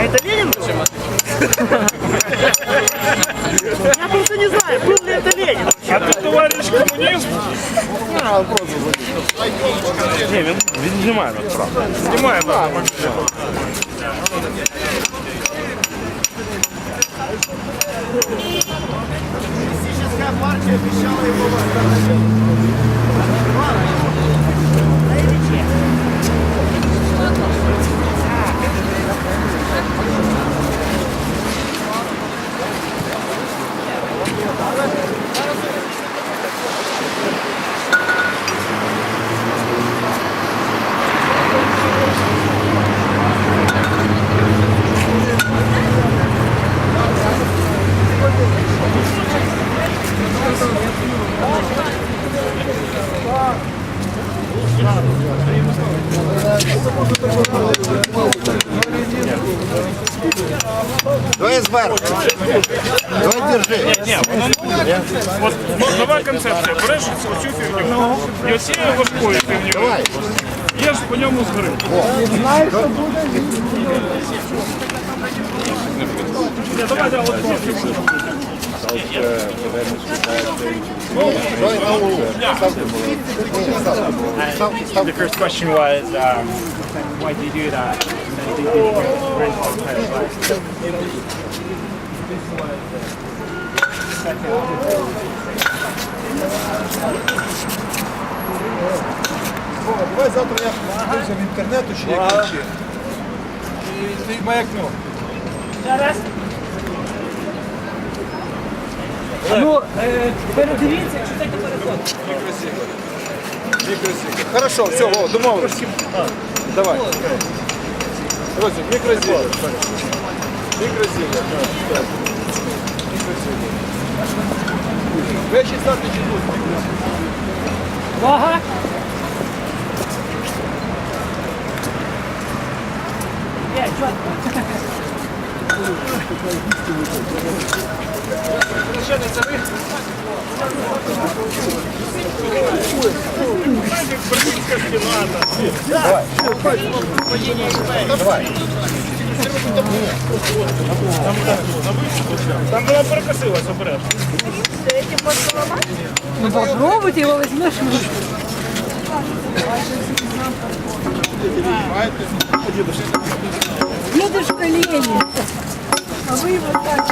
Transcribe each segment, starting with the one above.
А это Ленин? Я просто не знаю, был ли это Ленин. А ти товариш комуніст? Ні, він, він знімає насправді. Знімає так. Давай зверху. Давай держи. Ні, воно не От ну, нова концепція. Береш оцю фігню і оцією важкою фігню. Давай. Є ж по ньому згори. Ні, Давай, давай, от цю фігню. Давай на углу. The first question was, um, why do you do that? Давай завтра я подивлюся в інтернету, чи як ключі. І стоїть маякну. Зараз. Ну, е, передивіться, чи це телефон. Мікросіка. Мікросіка. Хорошо, все, о, домовились. Давай. Друзі, мікрозілля. Мікрозілля. так. Мікрозілля. Вечі стати чи тут? Увага! Є, чітко. Там вона перекосилась обережно. Ну попробуйте его возьмешь. Дедушка Ленин. А вы его так.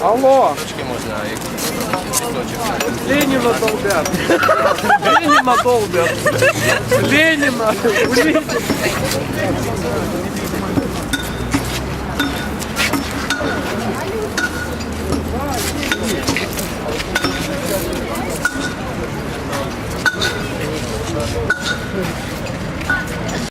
Алло. Ленина долбят. Ленина долбят. Ленина. Блин.